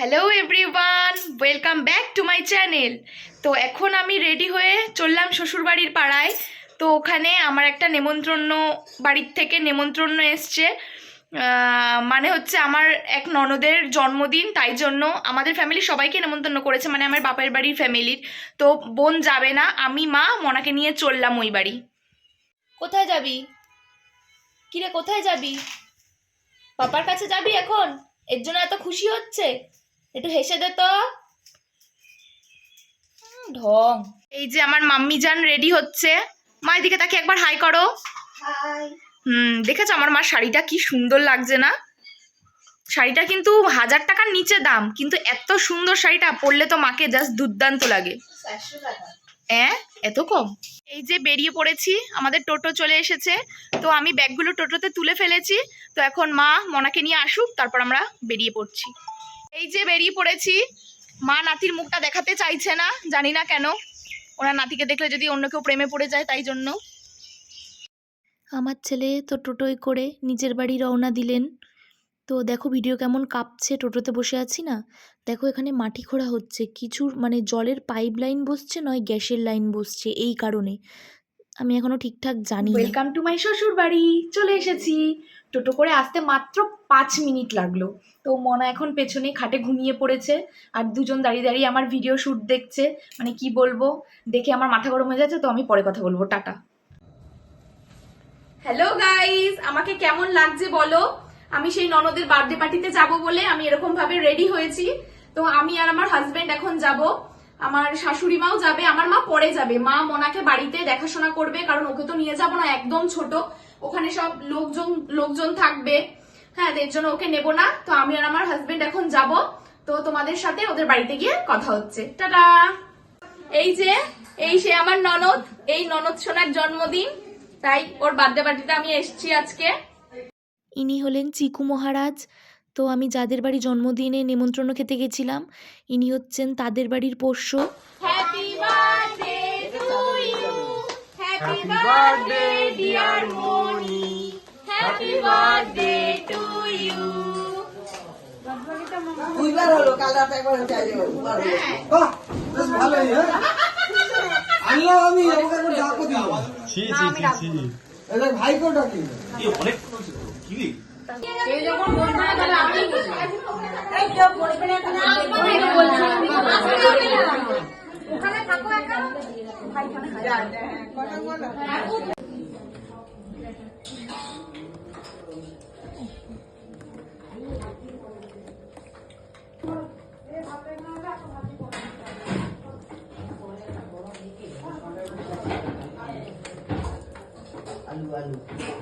Hello everyone welcome back to my channel তো এখন আমি রেডি হয়ে চললাম শ্বশুরবাড়ির পাড়ায়। তো ওখানে আমার একটা নেমন্ত্রণ বাড়ির থেকে নেমন্ত্রণ এসছে। মানে হচ্ছে আমার এক ননদের জন্মদিন, তাই জন্য আমাদের ফ্যামিলি সবাইকে নেমন্তন্ন করেছে মানে আমার বাপের বাড়ির ফ্যামিলির তো বোন যাবে না, আমি, মা, মনাকে নিয়ে চললাম ওই বাড়ি। কোথায় যাবি? কিরে, কোথায় যাবি? পাপার কাছে যাবি এখন? এর জন্য এত খুশি হচ্ছে? একটু হেসে দে তো। ঢং। এই যে আমার মাম্মি যান রেডি হচ্ছে। মা এদিকে তাকে একবার হাই করো। হুম দেখেছ আমার মার শাড়িটা কি সুন্দর লাগছে না? শাড়িটা কিন্তু হাজার টাকার নিচে দাম কিন্তু এত সুন্দর শাড়িটা পরলে তো মাকে জাস্ট দুর্দান্ত লাগে। হ্যাঁ এত কম? এই যে বেরিয়ে পড়েছি আমাদের টোটো চলে এসেছে। তো আমি ব্যাগগুলো টোটোতে তুলে ফেলেছি। তো এখন মা মনাকে নিয়ে আসুক তারপর আমরা বেরিয়ে পড়ছি। এই যে বেরিয়ে পড়েছি, মা নাতির মুখটা দেখাতে চাইছে না, জানি না কেন। ওনার নাতিকে দেখলে যদি অন্য কেউ প্রেমে পড়ে যায়, তাই জন্য। আমার ছেলে তো টোটোয় করে নিজের বাড়ি রওনা দিলেন। তো দেখো ভিডিও কেমন কাঁপছে, টোটোতে বসে আছি না। দেখো এখানে মাটি খোঁড়া হচ্ছে, কিছু মানে জলের পাইপ লাইন বসছে, নয় গ্যাসের লাইন বসছে, এই কারণে। আমি এখনও ঠিকঠাক জানি ওয়েলকাম টু মাই শ্বশুর বাড়ি চলে এসেছি। টোটো করে আসতে মাত্র পাঁচ মিনিট লাগল। তো মনা এখন পেছনে খাটে ঘুমিয়ে পড়েছে আর দুজন দাঁড়িয়ে দাঁড়িয়ে আমার ভিডিও শ্যুট দেখছে। মানে কি বলব? দেখে আমার মাথা গরম হয়ে যাচ্ছে, তো আমি পরে কথা বলব। টাটা। হ্যালো গাইস আমাকে কেমন লাগছে বলো? আমি সেই ননদের বার্থডে পার্টিতে যাব বলে আমি এরকম ভাবে রেডি হয়েছি। তো আমি আর আমার হাজবেন্ড এখন যাব। আমার শাশুড়ি মাও যাবে, আমার মা পরে যাবে। মা মোনাকে বাড়িতে দেখাশোনা করবে, কারণ ওকে তো নিয়ে যাব না, একদম ছোট। ওখানে সব লোকজন লোকজন থাকবে। হ্যাঁ এর জন্য ওকে নেব না। তো আমি আর আমার হাজবেন্ড এখন যাব। তো তোমাদের সাথে ওদের বাড়িতে গিয়ে কথা হচ্ছে। টাটা! এই যে, এই সে আমার ননদ। এই ননদ সোনার জন্মদিন। তাই ওর বার্থডে পার্টিতে আমি এসেছি আজকে। ইনি হলেন চিকু মহারাজ। তো আমি যাদের বাড়ি জন্মদিনে নেমন্ত্রণ খেতে গেছিলাম ইনি হচ্ছেন তাদের বাড়ির পোষ্য। Happy birthday to you happy birthday dear Moni happy birthday to you দুইবার হলো কাল রাতে একবার হয়েছে আজ দুবার হলো। বাহ, বেশ ভালোই, হ্যাঁ? আমি আমাকে একবার ডাকও দিল ছি ছি এদের ভাইকেও ডাকি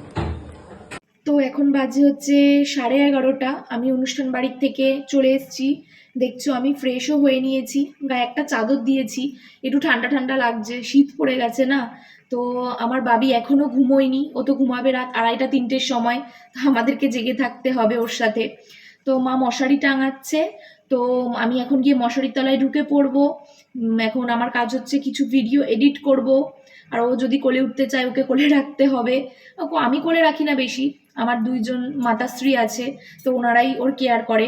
তো এখন বাজে হচ্ছে সাড়ে এগারোটা। আমি অনুষ্ঠান বাড়ির থেকে চলে এসেছি। দেখছ আমি ফ্রেশও হয়ে নিয়েছি, গায়ে একটা চাদর দিয়েছি। একটু ঠান্ডা ঠান্ডা লাগছে, শীত পড়ে গেছে না? তো আমার বাবি এখনও ঘুমোয়নি, ও তো ঘুমাবে রাত আড়াইটা তিনটের সময়। তো আমাদেরকে জেগে থাকতে হবে ওর সাথে। তো মা মশারি টাঙাচ্ছে, তো আমি এখন গিয়ে মশারির তলায় ঢুকে পড়ব। এখন আমার কাজ হচ্ছে কিছু ভিডিও এডিট করব। আর ও যদি কোলে উঠতে চায়, ওকে কোলে রাখতে হবে। আমি কোলে রাখি না বেশি। আমার দুইজন মাতাশ্রী আছে, তো ওনারাই ওর কেয়ার করে,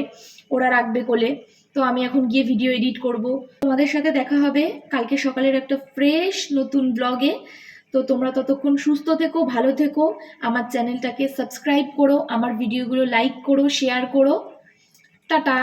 ওরা রাখবে কোলে। তো আমি এখন গিয়ে ভিডিও এডিট করব। তোমাদের সাথে দেখা হবে কালকে সকালের একটা ফ্রেশ নতুন ব্লগে তো তোমরা ততক্ষণ সুস্থ থেকো, ভালো থেকো। আমার চ্যানেলটাকে সাবস্ক্রাইব করো, আমার ভিডিওগুলো লাইক করো শেয়ার করো। টাটা!